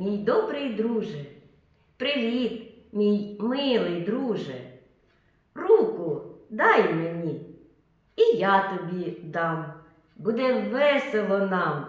мій добрий друже. Привіт, мій милий друже. Руку дай мені, і я тобі дам. Буде весело нам.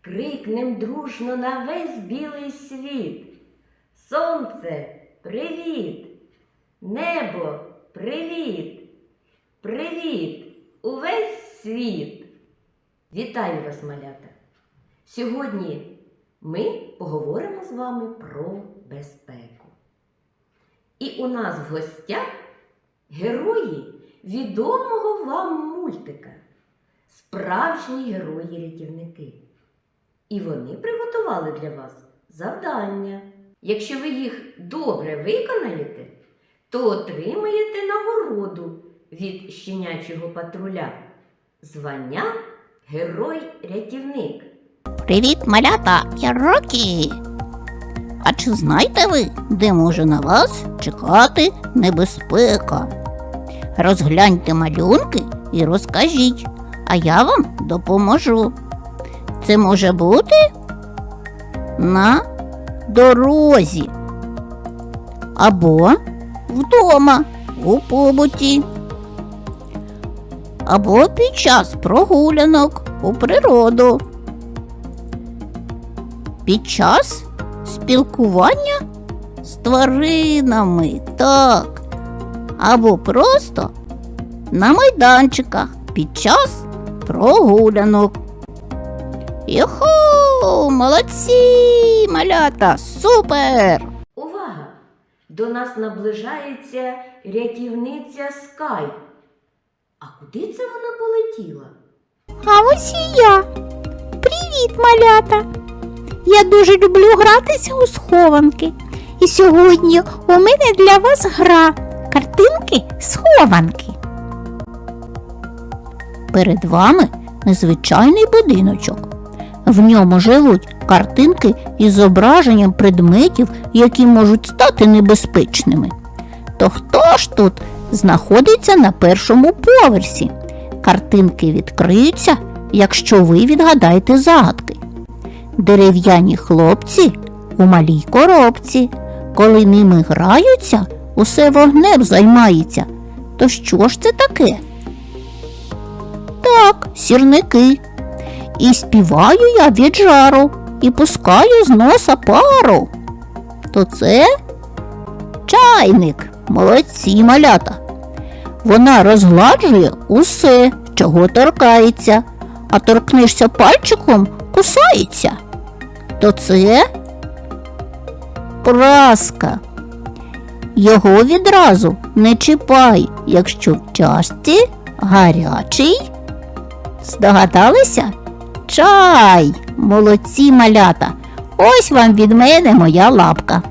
Крикнем дружно на весь білий світ. Сонце, привіт! Небо, привіт! Привіт! Увесь світ! Вітаю вас, малята! Сьогодні ми поговоримо з вами про безпеку. І у нас в гостях герої відомого вам мультика. Справжні герої-рятівники. І вони приготували для вас завдання. Якщо ви їх добре виконаєте, то отримаєте нагороду від щенячого патруля. Звання Герой-рятівник. Привіт, малята! Я Рокі! А чи знаєте ви, де може на вас чекати небезпека? Розгляньте малюнки і розкажіть, а я вам допоможу. Це може бути на дорозі або вдома у побуті, або під час прогулянок у природу під час спілкування з тваринами, так, або просто на майданчиках під час прогулянок. Юху, молодці, малята, супер! Увага! До нас наближається рятівниця Скай. А куди це вона полетіла? А ось і я. Привіт, малята! Я дуже люблю гратися у схованки. І сьогодні у мене для вас гра картинки схованки. Перед вами незвичайний будиночок. В ньому живуть картинки із зображенням предметів, які можуть стати небезпечними. То хто ж тут знаходиться на першому поверсі? Картинки відкриються, якщо ви відгадаєте загадки. Дерев'яні хлопці у малій коробці. Коли ними граються, усе вогнем займається. То що ж це таке? Так, сірники. І співаю я від жару, і пускаю з носа пару. То це чайник, молодці малята. Вона розгладжує усе, чого торкається, а торкнешся пальчиком, кусається. То це праска. Його відразу не чіпай, якщо в чашці гарячий. Здогадалися? Чай, молодці малята. Ось вам від мене моя лапка.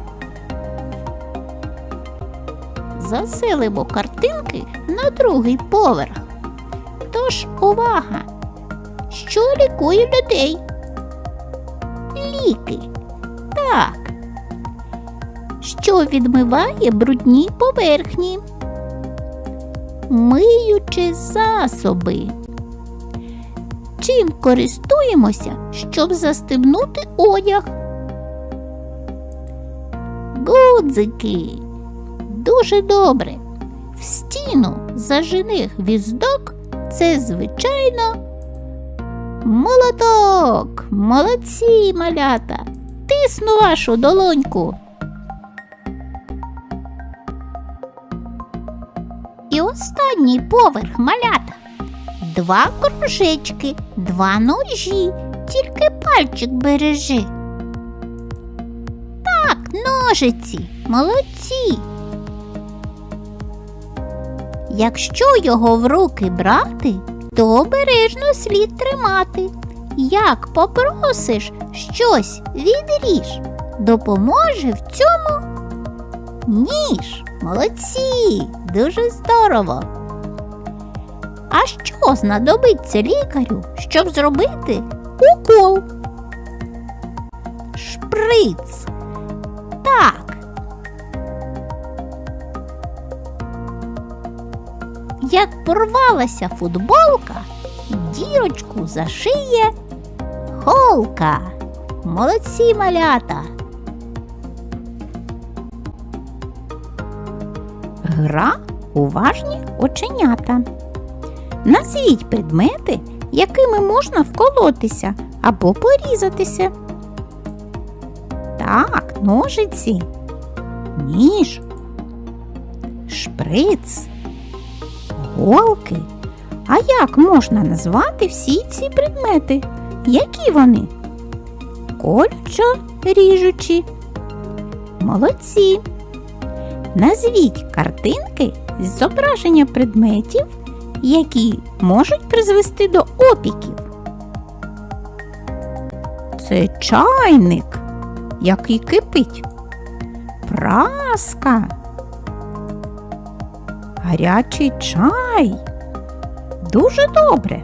Заселимо картинки на другий поверх. Тож увага! Що лікує людей? Ліки. Так. Що відмиває брудні поверхні? Миючі засоби. Чим користуємося, щоб застебнути одяг? Гудзики. Дуже добре. В стіну зажени гвіздок це звичайно молоток. Молодці, малята. Тисну вашу долоньку. І останній поверх малята. Два кружечки, два ножі, тільки пальчик бережи. Так, ножиці, молодці. Якщо його в руки брати, то обережно слід тримати. Як попросиш щось відріж, допоможе в цьому ніж. Молодці, дуже здорово. А що знадобиться лікарю, щоб зробити укол? Шприц. Як порвалася футболка, дірочку зашиє голка. Молодці малята. Гра уважні оченята. Назвіть предмети, якими можна вколотися або порізатися. Так, ножиці, ніж, шприц, голки. А як можна назвати всі ці предмети? Які вони? Колючо ріжучі. Молодці. Назвіть картинки з зображення предметів, які можуть призвести до опіків. Це чайник, який кипить. Праска. Гарячий чай. Дуже добре.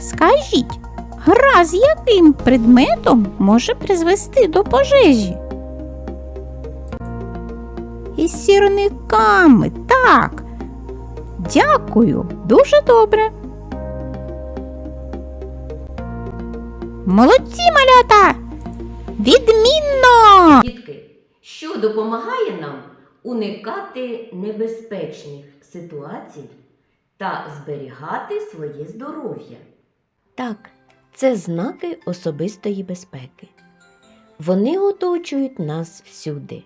Скажіть, гра з яким предметом може призвести до пожежі? Із сірниками, так. Дякую, дуже добре. Молодці, малята! Відмінно! Дітки, що допомагає нам уникати небезпечних ситуацій та зберігати своє здоров'я? Так, це знаки особистої безпеки. Вони оточують нас всюди.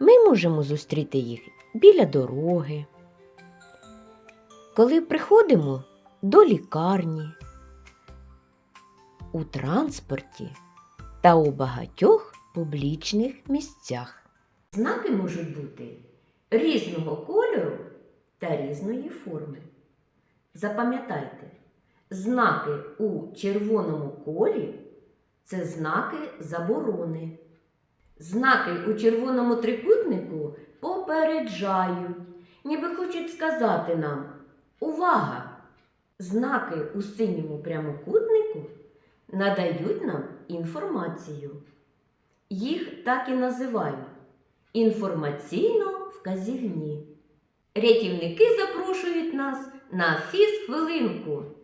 Ми можемо зустріти їх біля дороги, коли приходимо до лікарні, у транспорті та у багатьох публічних місцях. Знаки можуть бути різного кольору та різної форми. Запам'ятайте, знаки у червоному колі це знаки заборони. Знаки у червоному трикутнику попереджають, ніби хочуть сказати нам Увага! Знаки у синьому прямокутнику надають нам інформацію. Їх так і називають інформаційно-вказівні. Рятівники запрошують нас на фіз-хвилинку. Давайте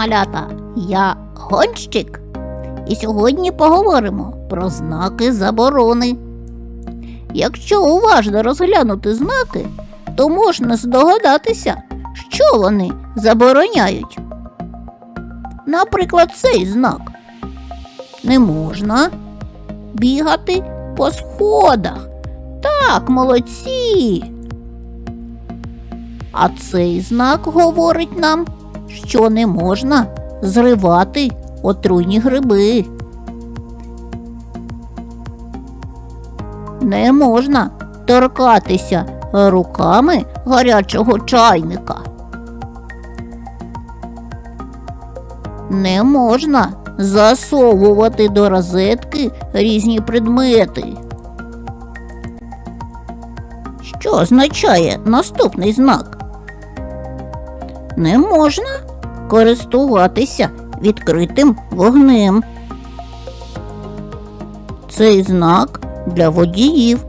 малята! Я гонщик. І сьогодні поговоримо про знаки заборони. Якщо уважно розглянути знаки, то можна здогадатися, що вони забороняють. Наприклад, цей знак. Не можна бігати по сходах. Так, молодці. А цей знак говорить нам, що не можна зривати отруйні гриби. Не можна торкатися руками гарячого чайника. Не можна засовувати до розетки різні предмети. Що означає наступний знак? Не можна користуватися відкритим вогнем. Цей знак для водіїв.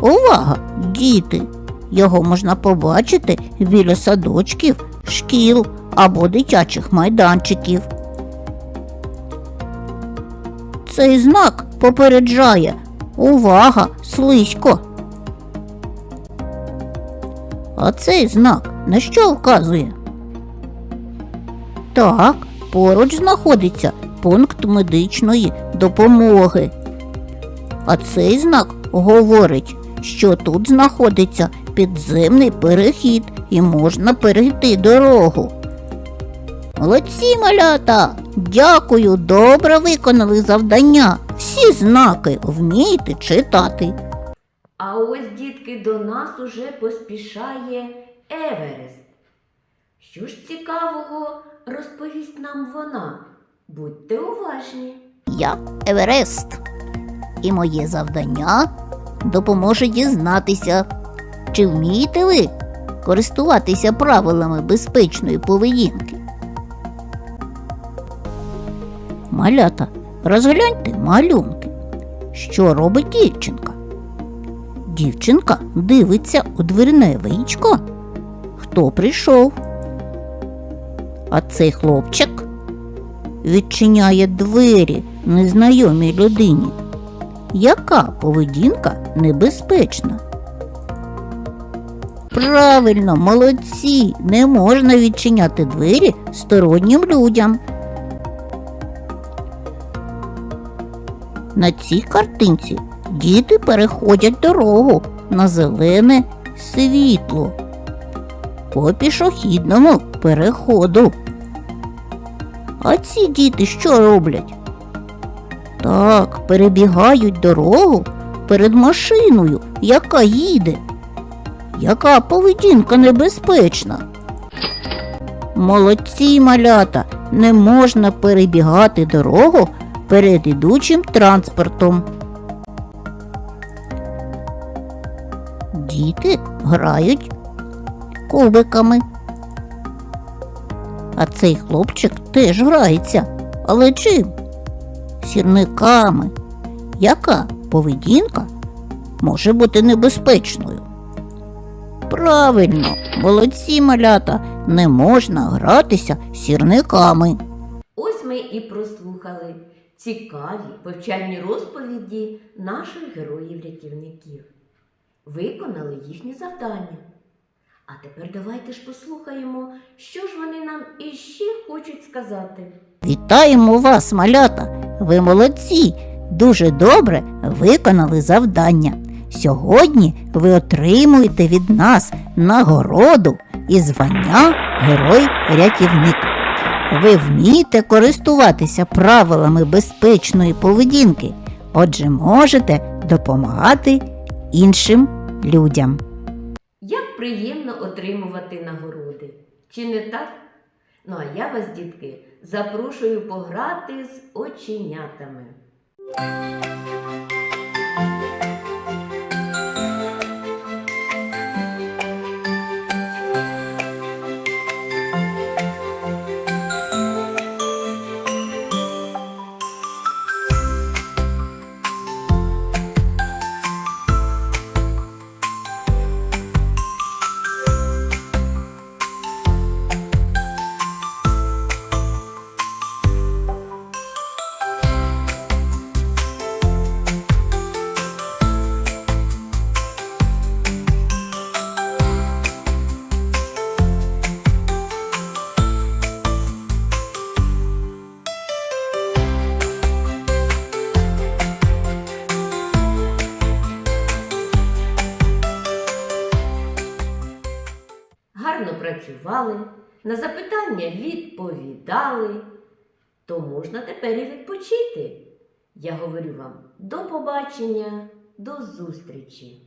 Увага, діти! Його можна побачити біля садочків, шкіл або дитячих майданчиків. Цей знак попереджає Увага, слизько. А цей знак на що вказує? Так, поруч знаходиться пункт медичної допомоги. А цей знак говорить, що тут знаходиться підземний перехід і можна перейти дорогу. Молодці, малята! Дякую, добре виконали завдання. Всі знаки вмієте читати. А ось, дітки, до нас уже поспішає Еверест. Що ж цікавого розповість нам вона? Будьте уважні. Я Еверест. І моє завдання допоможе дізнатися, чи вмієте ви користуватися правилами безпечної поведінки. Малята, розгляньте малюнки. Що робить дівчинка? Дівчинка дивиться у дверне вічко. Хто прийшов? А цей хлопчик відчиняє двері незнайомій людині. Яка поведінка небезпечна? Правильно, молодці, не можна відчиняти двері стороннім людям. На цій картинці діти переходять дорогу на зелене світло по пішохідному переходу. А ці діти що роблять? Так, перебігають дорогу перед машиною, яка їде. Яка поведінка небезпечна? Молодці малята, не можна перебігати дорогу перед ідучим транспортом. Діти грають кубиками. А цей хлопчик теж грається. Але чим? Сірниками. Яка поведінка може бути небезпечною? Правильно, молодці малята, не можна гратися сірниками. Ось ми і прослухали цікаві повчальні розповіді наших героїв-рятівників. Виконали їхні завдання. А тепер давайте ж послухаємо, що ж вони нам іще хочуть сказати. Вітаємо вас, малята! Ви молодці! Дуже добре виконали завдання. Сьогодні ви отримуєте від нас нагороду і звання Герой-рятівник. Ви вмієте користуватися правилами безпечної поведінки, отже, можете допомагати іншим людям. Приємно отримувати нагороди, чи не так? Ну а я вас, дітки, запрошую пограти з оченятами. Працювали, на запитання відповідали, то можна тепер і відпочити. Я говорю вам до побачення, до зустрічі!